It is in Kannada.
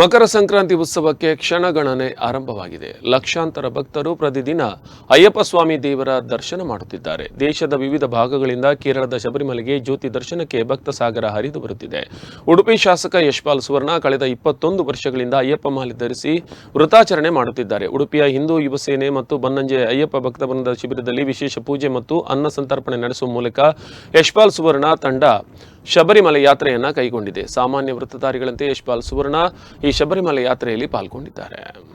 ಮಕರ ಸಂಕ್ರಾಂತಿ ಉತ್ಸವಕ್ಕೆ ಕ್ಷಣಗಣನೆ ಆರಂಭವಾಗಿದೆ. ಲಕ್ಷಾಂತರ ಭಕ್ತರು ಪ್ರತಿದಿನ ಅಯ್ಯಪ್ಪ ಸ್ವಾಮಿ ದೇವರ ದರ್ಶನ ಮಾಡುತ್ತಿದ್ದಾರೆ. ದೇಶದ ವಿವಿಧ ಭಾಗಗಳಿಂದ ಕೇರಳದ ಶಬರಿಮಲೆಗೆ ಜ್ಯೋತಿ ದರ್ಶನಕ್ಕೆ ಭಕ್ತ ಸಾಗರ ಹರಿದು ಬರುತ್ತಿದೆ. ಉಡುಪಿ ಶಾಸಕ ಯಶ್ಪಾಲ್ ಸುವರ್ಣ ಕಳೆದ ಇಪ್ಪತ್ತೊಂದು ವರ್ಷಗಳಿಂದ ಅಯ್ಯಪ್ಪ ಮಾಲೆ ಧರಿಸಿ ವೃತಾಚರಣೆ ಮಾಡುತ್ತಿದ್ದಾರೆ. ಉಡುಪಿಯ ಹಿಂದೂ ಯುವಸೇನೆ ಮತ್ತು ಬನ್ನಂಜೆ ಅಯ್ಯಪ್ಪ ಭಕ್ತವೃಂದ ಶಿಬಿರದಲ್ಲಿ ವಿಶೇಷ ಪೂಜೆ ಮತ್ತು ಅನ್ನ ಸಂತರ್ಪಣೆ ನಡೆಸುವ ಮೂಲಕ ಯಶ್ಪಾಲ್ ಸುವರ್ಣ ತಂಡ ಶಬರಿಮಲೆ ಯಾತ್ರೆಯನ್ನ ಕೈಗೊಂಡಿದೆ. ಸಾಮಾನ್ಯ ವೃತ್ತಧಾರಿಗಳಂತೆ ಯಶ್ಪಾಲ್ ಸುವರ್ಣ ಈ ಶಬರಿಮಲೆ ಯಾತ್ರೆಯಲ್ಲಿ ಪಾಲ್ಗೊಂಡಿದ್ದಾರೆ.